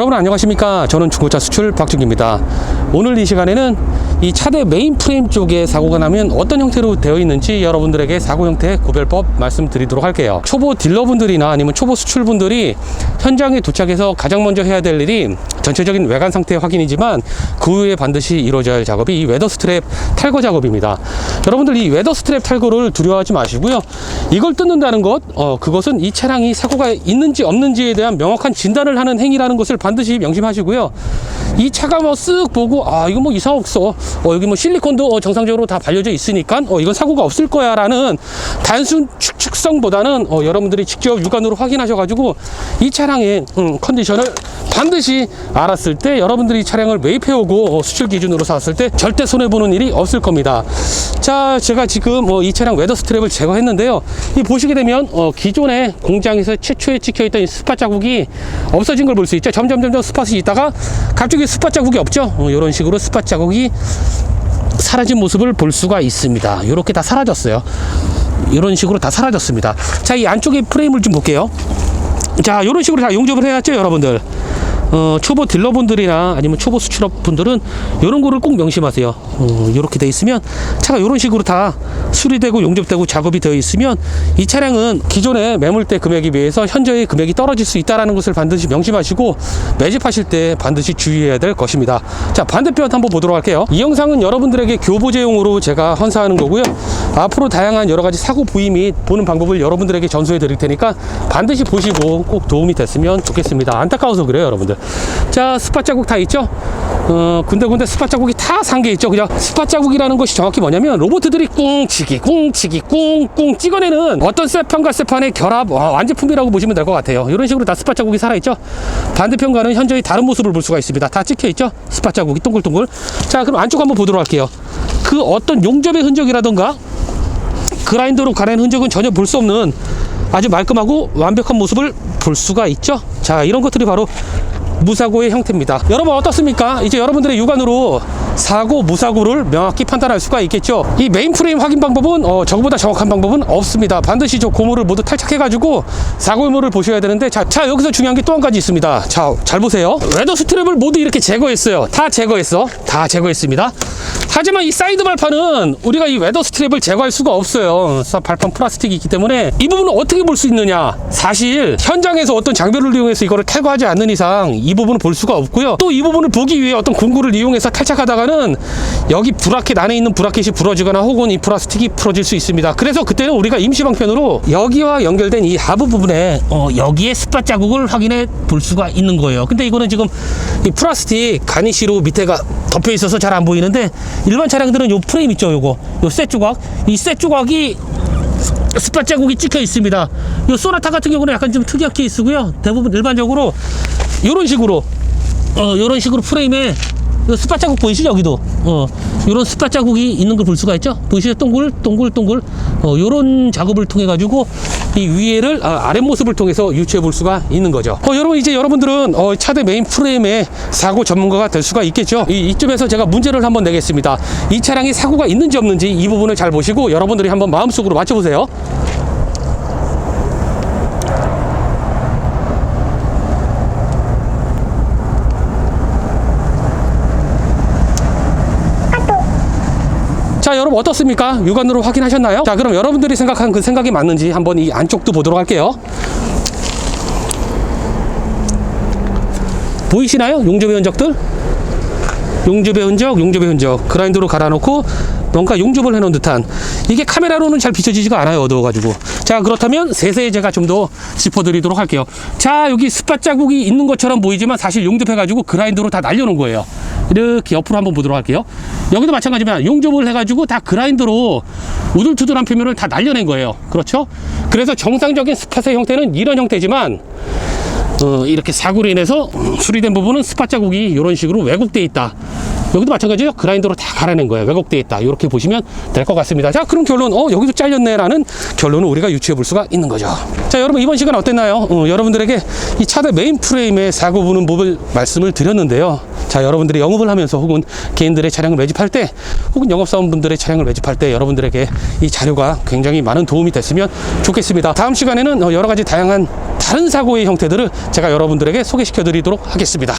여러분 안녕하십니까? 저는 중고차 수출 박준기입니다. 오늘 이 시간에는 이 차대 메인 프레임 쪽에 사고가 나면 어떤 형태로 되어 있는지 여러분들에게 사고 형태 구별법 말씀드리도록 할게요. 초보 딜러분들이나 아니면 초보 수출분들이 현장에 도착해서 가장 먼저 해야 될 일이 전체적인 외관 상태 확인이지만 그 후에 반드시 이루어져야 할 작업이 이 웨더 스트랩 탈거 작업입니다 여러분들 이 웨더 스트랩 탈거를 두려워하지 마시고요 이걸 뜯는다는 것 어, 그것은 이 차량이 사고가 있는지 없는지에 대한 명확한 진단을 하는 행위라는 것을 반드시 명심하시고요. 이 차가 뭐 쓱 보고 아 이거 뭐 이상 없어. 어 여기 뭐 실리콘도 어, 정상적으로 다 발려져 있으니까 어 이건 사고가 없을 거야라는 단순 추측성보다는 어, 여러분들이 직접 육안으로 확인하셔가지고 이 차 량의 음, 컨디션을 반드시 알았을 때 여러분들이 이 차량을 매입해오고 어, 수출 기준으로 샀을 때 절대 손해 보는 일이 없을 겁니다. 자, 제가 지금 어, 이 차량 웨더 스트랩을 제거했는데요. 이 보시게 되면 어, 기존에 공장에서 최초에 찍혀있던 이 스팟 자국이 없어진 걸 볼 수 있죠. 점점 점점 스팟이 있다가 갑자기 스팟 자국이 없죠. 어, 이런 식으로 스팟 자국이 사라진 모습을 볼 수가 있습니다. 이렇게 다 사라졌어요. 이런 식으로 다 사라졌습니다. 자, 이 안쪽에 프레임을 좀 볼게요. 자, 이런 식으로 다 용접을 해놨죠, 여러분들. 어, 초보 딜러분들이나 아니면 초보 수출업분들은 이런 거를 꼭 명심하세요. 어, 이렇게 돼 있으면 차가 이런 식으로 다 수리되고 용접되고 작업이 되어 있으면 이 차량은 기존의 매물대 금액에 비해서 현저히 금액이 떨어질 수 있다는 것을 반드시 명심하시고 매집하실 때 반드시 주의해야 될 것입니다. 자 반대편 한번 보도록 할게요. 이 영상은 여러분들에게 교보제용으로 제가 헌사하는 거고요. 앞으로 다양한 여러 가지 사고 부위 및 보는 방법을 여러분들에게 전수해 드릴 테니까 반드시 보시고 꼭 도움이 됐으면 좋겠습니다. 안타까워서 그래요, 여러분들. 자, 스팟 자국 다 있죠? 어, 군데군데 스팟 자국이 다 산 게 있죠. 그냥 스팟 자국이라는 것이 정확히 뭐냐면 로봇들이 꿍치기, 꿍치기, 꿍꿍 찍어내는 어떤 세판과 세판의 결합, 와, 완제품이라고 보시면 될 것 같아요. 이런 식으로 다 스팟 자국이 살아있죠? 반대편과는 현저히 다른 모습을 볼 수가 있습니다. 다 찍혀있죠? 스팟 자국이 동글동글. 자, 그럼 안쪽 한번 보도록 할게요. 그 어떤 용접의 흔적이라던가 그라인더로 가는 흔적은 전혀 볼 수 없는 아주 말끔하고 완벽한 모습을 볼 수가 있죠. 자, 이런 것들이 바로 무사고의 형태입니다. 여러분 어떻습니까? 이제 여러분들의 육안으로 사고, 무사고를 명확히 판단할 수가 있겠죠. 이 메인 프레임 확인 방법은 어, 저거보다 정확한 방법은 없습니다. 반드시 저 고무를 모두 탈착해가지고 사고 유무를 보셔야 되는데 자, 자 여기서 중요한 게 또 한 가지 있습니다. 자, 잘 보세요. 웨더 스트랩을 모두 이렇게 제거했어요. 다 제거했어. 다 제거했습니다. 하지만 이 사이드 발판은 우리가 이 웨더 스트랩을 제거할 수가 없어요. 사- 발판 플라스틱이 있기 때문에 이 부분을 어떻게 볼 수 있느냐? 사실 현장에서 어떤 장비를 이용해서 이거를 탈거하지 않는 이상 이 부분을 볼 수가 없고요. 또 이 부분을 보기 위해 어떤 공구를 이용해서 탈착하다가는 여기 브라켓 안에 있는 브라켓이 부러지거나 혹은 이 플라스틱이 부러질 수 있습니다. 그래서 그때는 우리가 임시 방편으로 여기와 연결된 이 하부 부분에 어, 여기에 스팟 자국을 확인해 볼 수가 있는 거예요. 근데 이거는 지금 이 플라스틱 가니쉬로 밑에가 덮여 있어서 잘 안 보이는데 일반 차량들은 요 프레임 있죠, 요거 요셋 조각 이셋 조각이 스팟 자국이 찍혀 있습니다. 요 소나타 같은 경우는 약간 좀 특이한 케이스고요. 대부분 일반적으로 이런 식으로 어 이런 식으로 프레임에 요 스팟 자국 보이시죠 여기도? 어. 이런 스팟 자국이 있는 걸 볼 수가 있죠? 보이시죠? 동글 동글 동글 어 요런 작업을 통해 가지고 이 위에를 아, 아랫 모습을 통해서 유추해 볼 수가 있는 거죠. 어 여러분 이제 여러분들은 어, 차대 메인 프레임의 사고 전문가가 될 수가 있겠죠? 이, 이쯤에서 제가 문제를 한번 내겠습니다. 이 차량이 사고가 있는지 없는지 이 부분을 잘 보시고 여러분들이 한번 마음속으로 맞춰보세요 여러분 어떻습니까? 육안으로 확인하셨나요? 자 그럼 여러분들이 생각한 그 생각이 맞는지 한번 이 안쪽도 보도록 할게요 보이시나요? 용접의 흔적들? 용접의 흔적, 용접의 흔적 그라인더로 갈아놓고 뭔가 용접을 해놓은 듯한 이게 카메라로는 잘 비춰지지가 않아요 어두워가지고 자 그렇다면 세세히 제가 좀 더 짚어드리도록 할게요 자 여기 스팟 자국이 있는 것처럼 보이지만 사실 용접해가지고 그라인더로 다 날려놓은 거예요 이렇게 옆으로 한번 보도록 할게요 여기도 마찬가지지만 용접을 해가지고 다 그라인더로 우둘투둘한 표면을 다 날려낸 거예요 그렇죠 그래서 정상적인 스팟의 형태는 이런 형태지만 어, 이렇게 사고로 인해서 수리된 부분은 스팟 자국이 이런 식으로 왜곡되어 있다. 여기도 마찬가지죠. 그라인더로 다 갈아낸 거예요. 왜곡되어 있다. 이렇게 보시면 될 것 같습니다. 자, 그럼 결론, 어, 여기도 잘렸네라는 결론을 우리가 유추해 볼 수가 있는 거죠. 자, 여러분, 이번 시간 어땠나요? 어, 여러분들에게 이 차대 메인 프레임의 사고 부는 법을 말씀을 드렸는데요. 자, 여러분들이 영업을 하면서 혹은 개인들의 차량을 매집할 때 혹은 영업사원분들의 차량을 매집할 때 여러분들에게 이 자료가 굉장히 많은 도움이 됐으면 좋겠습니다. 다음 시간에는 어, 여러 가지 다양한 다른 사고의 형태들을 제가 여러분들에게 소개시켜 드리도록 하겠습니다.